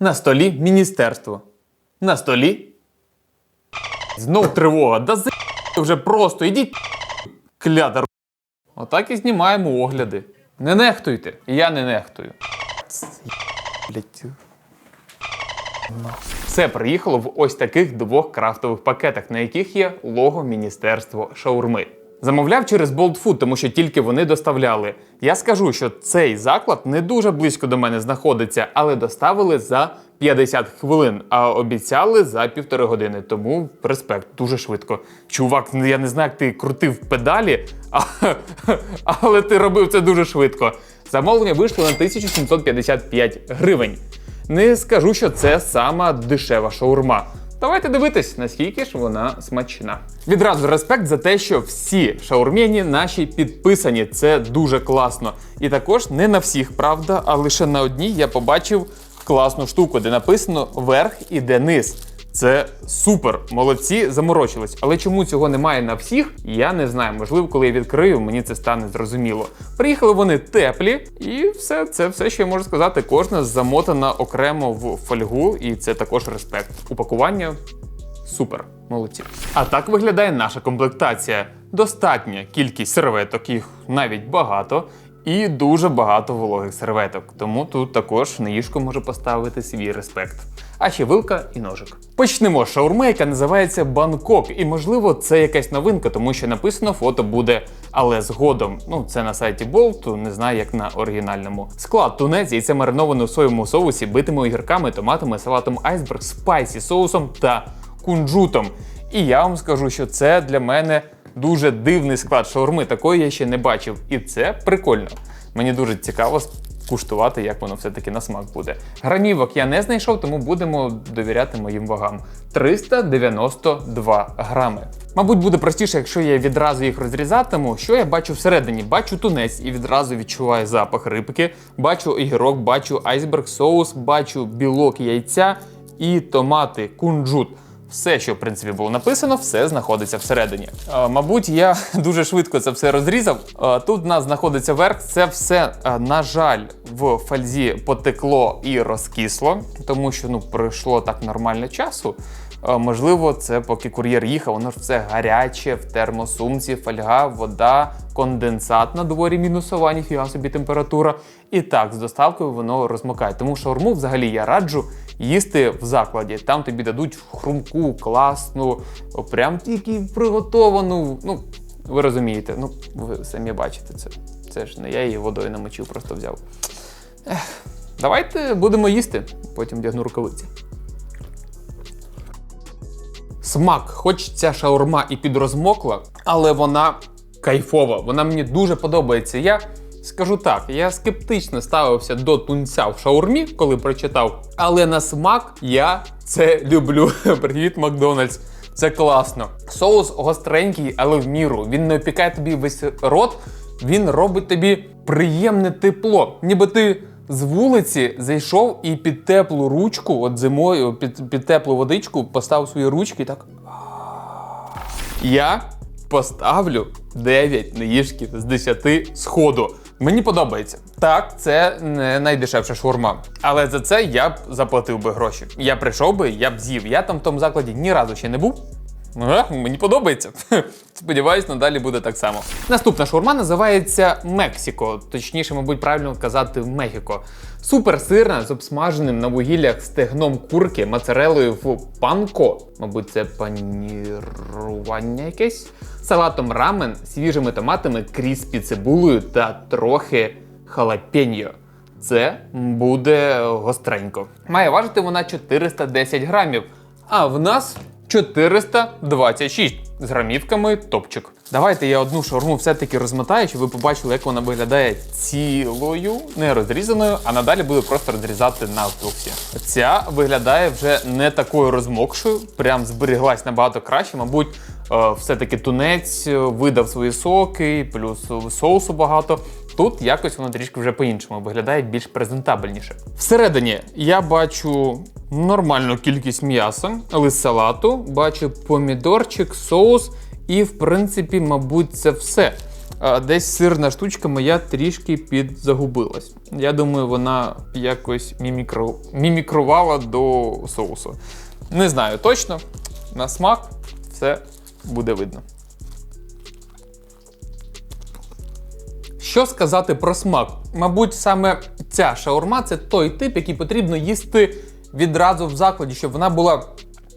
На столі міністерство. На столі. Знов тривога. Да за вже просто ідіть. Клята. Отак і знімаємо огляди. Не нехтуйте. Я не нехтую. Все приїхало в ось таких двох крафтових пакетах, на яких є лого Міністерство шаурми. Замовляв через Bolt Food, тому що тільки вони доставляли. Я скажу, що цей заклад не дуже близько до мене знаходиться, але доставили за 50 хвилин, а обіцяли за півтори години. Тому респект, дуже швидко. Чувак, я не знаю, як ти крутив педалі, а, але ти робив це дуже швидко. Замовлення вийшло на 1755 гривень. Не скажу, що це сама дешева шаурма. Давайте дивитись, наскільки ж вона смачна. Відразу респект за те, що всі шаурмені наші підписані. Це дуже класно. І також не на всіх, правда, а лише на одній я побачив класну штуку, де написано верх і де низ. Це супер, молодці, заморочились. Але чому цього немає на всіх, я не знаю. Можливо, коли я відкрию, мені це стане зрозуміло. Приїхали вони теплі, і все це все, що я можу сказати. Кожна замотана окремо в фольгу, і це також респект. Упакування супер, молодці. А так виглядає наша комплектація. Достатня кількість серветок, їх навіть багато. І дуже багато вологих серветок, тому тут також Неїшко може поставити свій респект. А ще вилка і ножик. Почнемо з шаурми, яка називається Бангкок. І можливо це якась новинка, тому що написано фото буде, але згодом. Ну це на сайті Болту, не знаю як на оригінальному. Склад тунець, яйце мариноване у соєвому соусі, битими огірками, томатами, салатом айсберг, спайсі соусом та кунжутом. І я вам скажу, що це для мене дуже дивний склад шаурми. Такої я ще не бачив. І це прикольно. Мені дуже цікаво куштувати, як воно все-таки на смак буде. Грамівок я не знайшов, тому будемо довіряти моїм вагам. 392 грами. Мабуть, буде простіше, якщо я відразу їх розрізатиму. Що я бачу всередині? Бачу тунець і відразу відчуваю запах рибки. Бачу огірок, бачу айсберг соус, бачу білок яйця і томати, кунжут. Все, що в принципі було написано, все знаходиться всередині. Е, мабуть, я дуже швидко це все розрізав. Е, тут в нас знаходиться верх. Це все, е, на жаль, в фальзі потекло і розкисло, тому що ну пройшло так нормально часу. Можливо, це поки кур'єр їхав, воно ж все гаряче в термосумці, фольга, вода, конденсат на дворі, мінусова, ніфіга собі температура. І так, з доставкою воно розмокає. Тому шаурму взагалі я раджу їсти в закладі. Там тобі дадуть хрумку, класну, прям тільки приготовану. Ну, ви розумієте, ну ви самі бачите це. Це ж не я її водою намочив, просто взяв. Ех, давайте будемо їсти, потім вдягну рукавиці. Смак, хоч ця шаурма і підрозмокла, але вона кайфова. Вона мені дуже подобається. Я скажу так, я скептично ставився до тунця в шаурмі, коли прочитав. Але на смак я це люблю. Привіт, Макдональдс. Це класно. Соус гостренький, але в міру. Він не опікає тобі весь рот, він робить тобі приємне тепло. Ніби ти з вулиці зайшов і під теплу ручку, от зимою, під, під теплу водичку, поставив свої ручки і так. Я поставлю 9 неїжків з 10 сходу. Мені подобається. Так, це не найдешевша шаурма. Але за це я б заплатив би гроші. Я прийшов би, я б з'їв. Я там в тому закладі ні разу ще не був. Ага, мені подобається. Сподіваюсь, надалі буде так само. Наступна шаурма називається Мексико, точніше, мабуть, правильно казати Мехіко. Супер сирна з обсмаженим на вугіллях стегном курки, моцарелою в панко, мабуть, це панірування якесь, салатом рамен, свіжими томатами, кріспі цибулею та трохи халапеньо. Це буде гостренько. Має важити вона 410 грамів, а в нас 426 з грамівками топчик. Давайте я одну шаурму все-таки розмотаю, щоб ви побачили, як вона виглядає цілою, не розрізаною, а надалі буду просто розрізати на втулці. Ця виглядає вже не такою розмокшою, прям зберіглась набагато краще. Мабуть, е, все-таки тунець е, видав свої соки, плюс соусу багато. Тут якось воно трішки вже по-іншому виглядає більш презентабельніше. Всередині я бачу нормальну кількість м'яса, лист салату, бачу помідорчик, соус, і в принципі, мабуть, це все. Десь сирна штучка моя трішки підзагубилась. Я думаю, вона якось мімікру... мімікрувала до соусу. Не знаю точно. На смак все буде видно. Що сказати про смак? Мабуть, саме ця шаурма це той тип, який потрібно їсти відразу в закладі, щоб вона була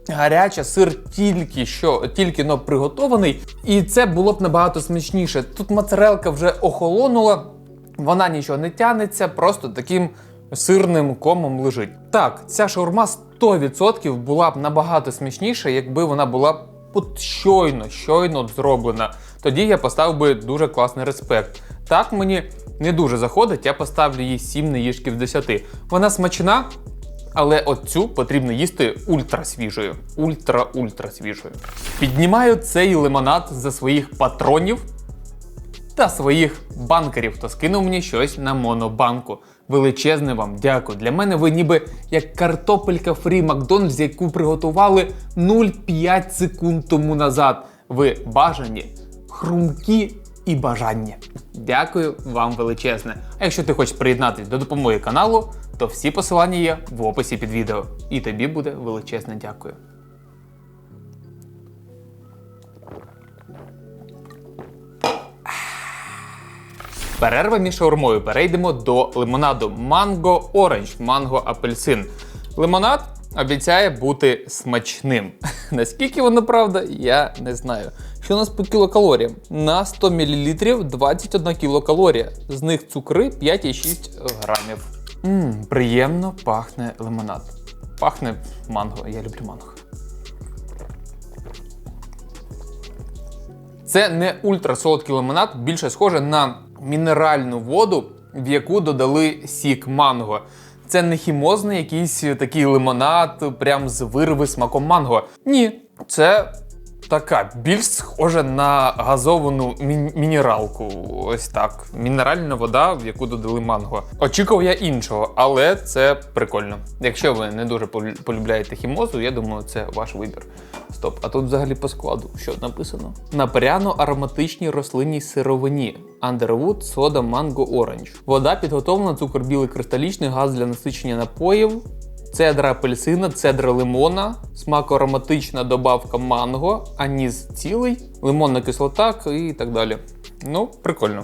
гаряча, сир тільки що тільки но приготований, і це було б набагато смачніше. Тут моцарелка вже охолонула, вона нічого не тянеться, просто таким сирним комом лежить. Так, ця шаурма 100% була б набагато смачніша, якби вона була от щойно, щойно зроблена. Тоді я поставив би дуже класний респект. Так мені не дуже заходить, я поставлю їй 7 неїжків з 10. Вона смачна, але оцю потрібно їсти ультра свіжою. Ультра-ультра свіжою. Піднімаю цей лимонад за своїх патронів та своїх банкерів, хто скинув мені щось на монобанку. Величезне вам дякую. Для мене ви ніби як картопелька фрі Макдональдс, яку приготували 0,5 секунд тому назад. Ви бажані, хрумкі і бажання. Дякую вам величезне. А якщо ти хочеш приєднатися до допомоги каналу, то всі посилання є в описі під відео. І тобі буде величезне дякую. Перерва між шаурмою. Перейдемо до лимонаду Манго Оранж, манго апельсин. Лимонад обіцяє бути смачним. Наскільки воно правда, я не знаю. Що у нас по кілокалоріям? На 100 мл 21 кілокалорія. З них цукри 5,6 грамів. Мм, приємно пахне лимонад. Пахне манго. Я люблю манго. Це не ультрасолодкий лимонад, більше схоже на мінеральну воду, в яку додали сік манго. Це не хімозний якийсь такий лимонад, прям з вирви смаком манго. Ні, це така більш схожа на газовану мі- мінералку. Ось так. Мінеральна вода, в яку додали манго. Очікував я іншого, але це прикольно. Якщо ви не дуже полю- полюбляєте хімозу, я думаю, це ваш вибір. Стоп, а тут взагалі по складу що написано? На пряно-ароматичній рослинній сировині. Underwood, сода, манго, оранж. Вода підготовлена, цукор білий кристалічний, газ для насичення напоїв, цедра апельсина, цедра лимона, смако-ароматична добавка манго, аніс цілий, лимонна кислота і так далі. Ну, прикольно.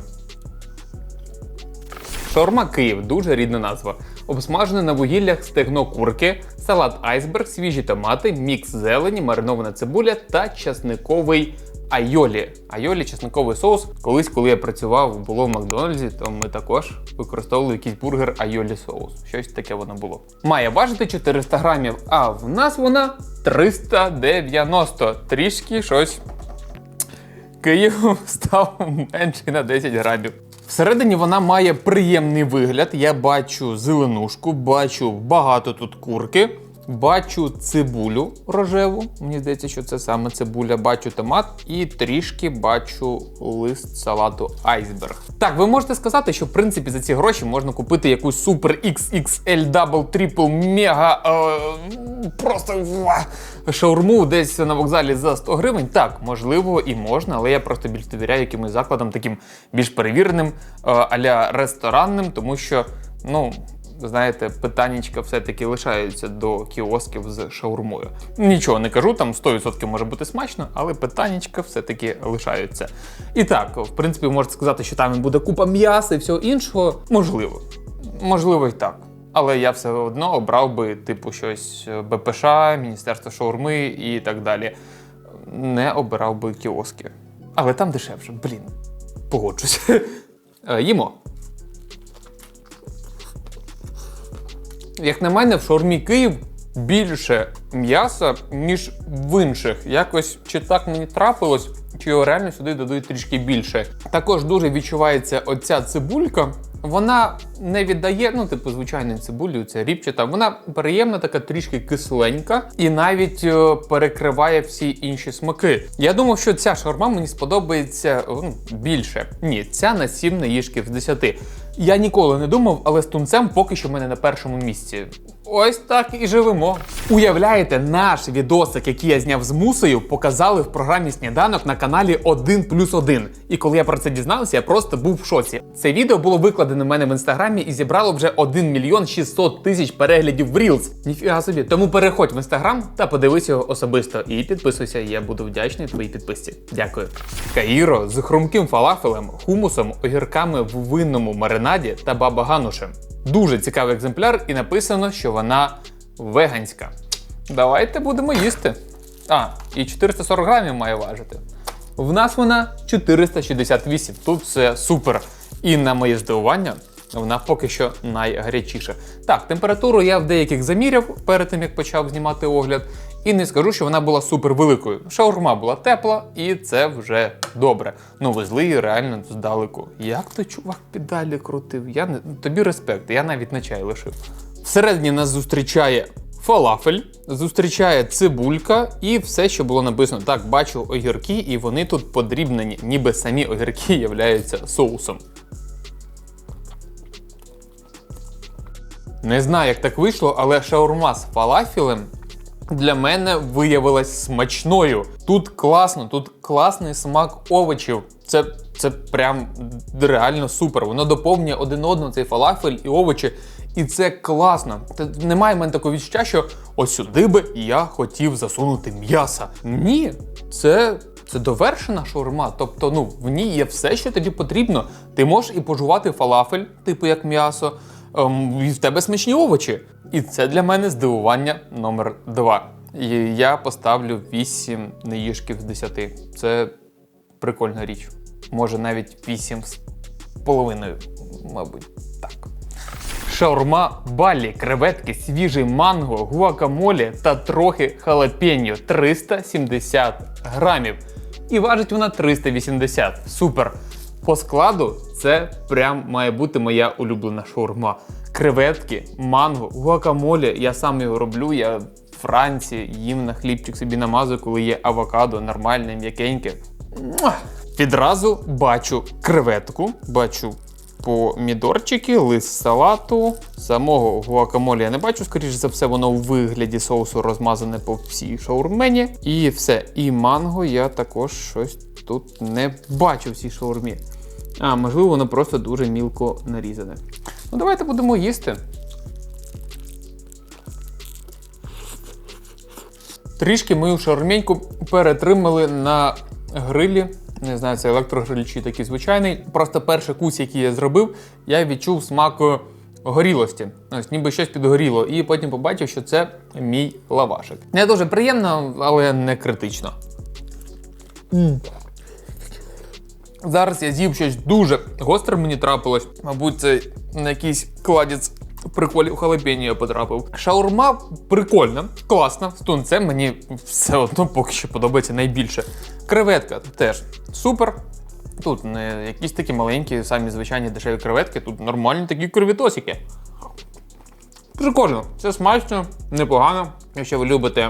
Шаурма Київ дуже рідна назва. Обсмажене на вугіллях стегно курки, салат айсберг, свіжі томати, мікс зелені, маринована цибуля та часниковий айолі. Айолі часниковий соус. Колись, коли я працював, було в Макдональдсі, то ми також використовували якийсь бургер айолі соус. Щось таке воно було. Має важити 400 грамів, а в нас вона 390. Трішки щось Київ став менше на 10 грамів. Всередині вона має приємний вигляд. Я бачу зеленушку, бачу багато тут курки, бачу цибулю рожеву. Мені здається, що це саме цибуля. Бачу томат і трішки бачу лист салату айсберг. Так, ви можете сказати, що в принципі за ці гроші можна купити якусь супер XXL Double Triple Mega е, просто шаурму десь на вокзалі за 100 гривень. Так, можливо, і можна, але я просто більш довіряю якимось закладам, таким більш перевіреним, е, аля ресторанним, тому що, ну. Знаєте, питаннячка все-таки лишаються до кіосків з шаурмою. Нічого не кажу, там 100% може бути смачно, але питаннячка все-таки лишаються. І так, в принципі, можете сказати, що там буде купа м'яса і всього іншого. Можливо. Можливо, і так. Але я все одно обрав би, типу, щось е, БПШ, Міністерство шаурми і так далі. Не обирав би кіоски. Але там дешевше, блін. Погоджусь. Е, Їмо. Як на мене, в шаурмі Київ більше м'яса, ніж в інших. Якось чи так мені трапилось, чи його реально сюди додають трішки більше. Також дуже відчувається оця цибулька. Вона не віддає, ну, типу, звичайної цибулі, це ріпчата. Вона приємна, така трішки кисленька, і навіть е, перекриває всі інші смаки. Я думав, що ця шаурма мені сподобається ну, більше. Ні, ця на 7 наїжків з 10. Я ніколи не думав, але з тунцем поки що в мене на першому місці. Ось так і живемо. Уявляєте, наш відосик, який я зняв з мусою, показали в програмі сніданок на каналі 1 плюс 1. І коли я про це дізнався, я просто був в шоці. Це відео було викладено в мене в інстаграмі і зібрало вже 1 мільйон 600 тисяч переглядів в Reels. Ніфіга собі. Тому переходь в інстаграм та подивись його особисто. І підписуйся, я буду вдячний твоїй підписці. Дякую. Каїро з хрумким фалафелем, хумусом, огірками в винному маринаді та бабаганушем. Дуже цікавий екземпляр, і написано, що вона веганська. Давайте будемо їсти. А, і 440 грамів має важити. В нас вона 468. Тут все супер. І на моє здивування, вона поки що найгарячіша. Так, температуру я в деяких заміряв перед тим, як почав знімати огляд. І не скажу, що вона була супер великою. Шаурма була тепла, і це вже добре. Ну, везли її реально здалеку. Як той чувак педалі крутив? Я не тобі респект, я навіть на чай лишив. Всередині нас зустрічає фалафель, зустрічає цибулька і все, що було написано. Так, бачу огірки, і вони тут подрібнені, ніби самі огірки являються соусом. Не знаю, як так вийшло, але шаурма з фалафелем для мене виявилась смачною. Тут класно, тут класний смак овочів. Це, це прям реально супер. Воно доповнює один одного цей фалафель і овочі. І це класно. Немає в мене такого відчуття, що ось сюди би я хотів засунути м'яса. Ні, це. Це довершена шаурма, тобто ну в ній є все, що тобі потрібно. Ти можеш і пожувати фалафель, типу як м'ясо, ем, і в тебе смачні овочі. І це для мене здивування номер два. І я поставлю 8 неїжків з 10. Це прикольна річ. Може навіть 8 з половиною, мабуть, так. Шаурма, балі, креветки, свіжий манго, гуакамолі та трохи халапеньо 370 грамів. І важить вона 380. Супер. По складу це прям має бути моя улюблена шаурма. Креветки, манго, гуакамолі. Я сам його роблю. Я в Франції їм на хлібчик собі намазую, коли є авокадо, нормальне, м'якеньке. Відразу бачу креветку, бачу помідорчики, лист салату, самого гуакамолі я не бачу, скоріш за все, воно у вигляді соусу розмазане по всій шаурмені. І все. І манго я також щось тут не бачу в цій шаурмі. А, можливо, воно просто дуже мілко нарізане. Ну, давайте будемо їсти. Трішки мою шаурменьку перетримали на грилі. Не знаю, це електрогриль чи такий звичайний. Просто перший кус, який я зробив, я відчув смак горілості. Ось ніби щось підгоріло. І потім побачив, що це мій лавашик. Не дуже приємно, але не критично. Зараз я з'їв щось дуже гостре мені трапилось. Мабуть, це на якийсь кладець приколів халапені я потрапив. Шаурма прикольна, класна. З тунцем мені все одно поки що подобається найбільше. Креветка теж супер. Тут не якісь такі маленькі, самі звичайні дешеві креветки, тут нормальні такі креветосики. Прикольно, це смачно, непогано. Якщо ви любите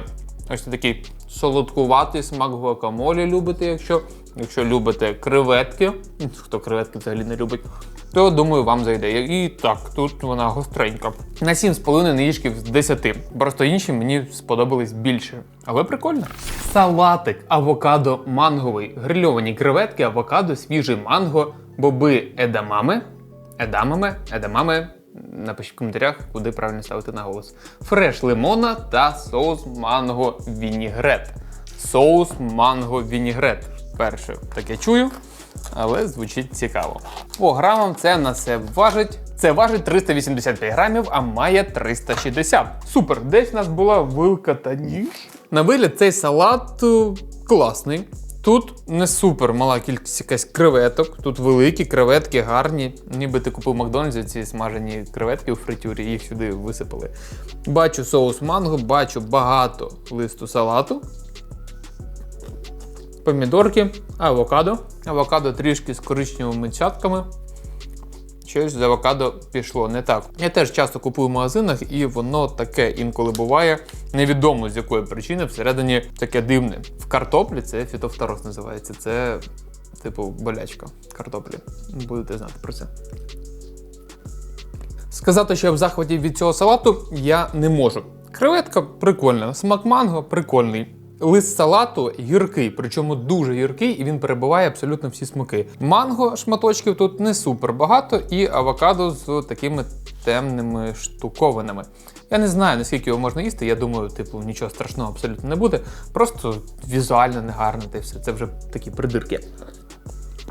ось такий солодкуватий смак гуакамолі, любите, якщо, якщо любите креветки, хто креветки взагалі не любить, то думаю, вам зайде. І так, тут вона гостренька. На 7,5 неїжків з 10. Просто інші мені сподобались більше. Але прикольно. Салатик, авокадо манговий, грильовані креветки, авокадо, свіжий манго, боби едамами. Едамами, едамами. Напишіть в коментарях, куди правильно ставити наголос. Фреш лимона та соус манго вінігрет. Соус манго вінігрет. Перше таке чую, але звучить цікаво. По грамам це на це важить. Це важить 385 грамів, а має 360. Супер! Десь у нас була вилка та ніж. На вигляд цей салат е, класний. Тут не супер мала кількість якась креветок. Тут великі креветки, гарні. Ніби ти купив в Макдональдсі ці смажені креветки у фритюрі, їх сюди висипали. Бачу соус манго, бачу багато листу салату. Помідорки, авокадо. Авокадо трішки з коричневими цятками. Щось з авокадо пішло не так. Я теж часто купую в магазинах, і воно таке інколи буває. Невідомо з якої причини всередині таке дивне. В картоплі це фітофтороз називається. Це, типу, болячка картоплі. Будете знати про це. Сказати, що я в захваті від цього салату я не можу. Креветка прикольна, смак манго прикольний. Лист салату гіркий, причому дуже гіркий, і він перебуває абсолютно всі смаки. Манго шматочків тут не супер багато, і авокадо з такими темними штуковинами. Я не знаю, наскільки його можна їсти. Я думаю, типу, нічого страшного абсолютно не буде. Просто візуально негарно та все. Це вже такі придирки.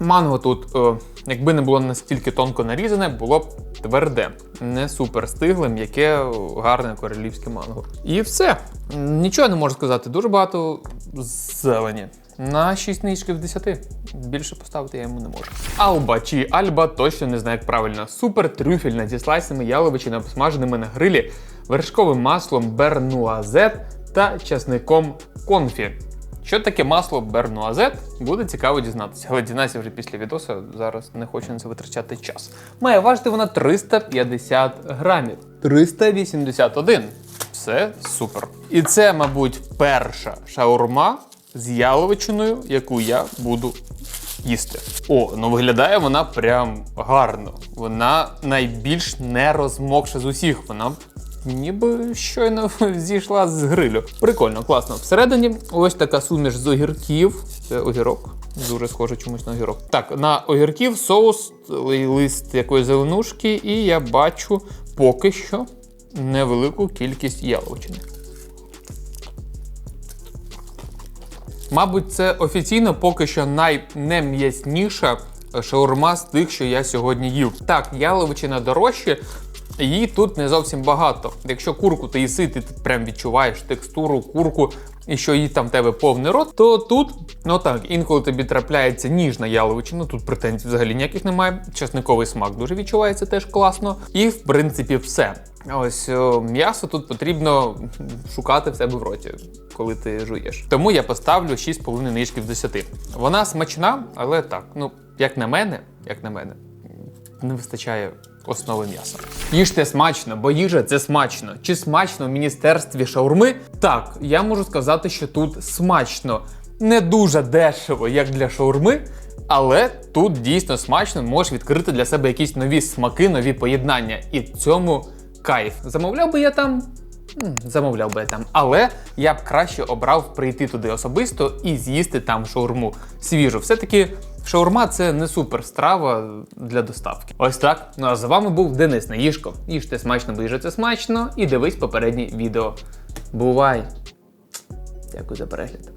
Манго тут, е, якби не було настільки тонко нарізане, було б тверде, не супер стигле, м'яке, гарне королівське манго. І все. Нічого не можу сказати. Дуже багато зелені. На 6 нічків з 10. Більше поставити я йому не можу. Алба чи альба точно не знаю, як правильно. Супер трюфельна зі слайсами яловичини, обсмаженими на грилі, вершковим маслом бернуазет та часником конфі. Що таке масло бернуазет? Буде цікаво дізнатися. Але дізнайся вже після відоса. Зараз не хочу на це витрачати час. Має важити вона 350 грамів. 381. Все супер. І це, мабуть, перша шаурма з яловичиною, яку я буду їсти. О, ну виглядає вона прям гарно. Вона найбільш не розмокша з усіх. Вона ніби щойно зійшла з грилю. Прикольно, класно. Всередині ось така суміш з огірків. Це огірок. Дуже схоже чомусь на огірок. Так, на огірків соус, лист якоїсь зеленушки, і я бачу поки що невелику кількість яловичини. Мабуть, це офіційно поки що найнем'ясніша шаурма з тих, що я сьогодні їв. Так, яловичина дорожче, її тут не зовсім багато. Якщо курку ти їси, ти прям відчуваєш текстуру курку і що її там в тебе повний рот, то тут, ну так, інколи тобі трапляється ніжна яловичина, тут претензій взагалі ніяких немає. Часниковий смак дуже відчувається теж класно. І в принципі все. Ось о, м'ясо тут потрібно шукати в себе в роті, коли ти жуєш. Тому я поставлю 6,5 нижків з 10. Вона смачна, але так, ну, як на мене, як на мене, не вистачає основи м'яса. Їжте смачно, бо їжа це смачно. Чи смачно в міністерстві шаурми? Так, я можу сказати, що тут смачно. Не дуже дешево, як для шаурми, але тут дійсно смачно можеш відкрити для себе якісь нові смаки, нові поєднання. І цьому кайф. Замовляв би я там. Замовляв би я там, але я б краще обрав прийти туди особисто і з'їсти там шаурму свіжу. Все-таки шаурма це не супер страва для доставки. Ось так. Ну а з вами був Денис Наїшко. Їжте смачно, бо смачно, і дивись попереднє відео. Бувай! Дякую за перегляд.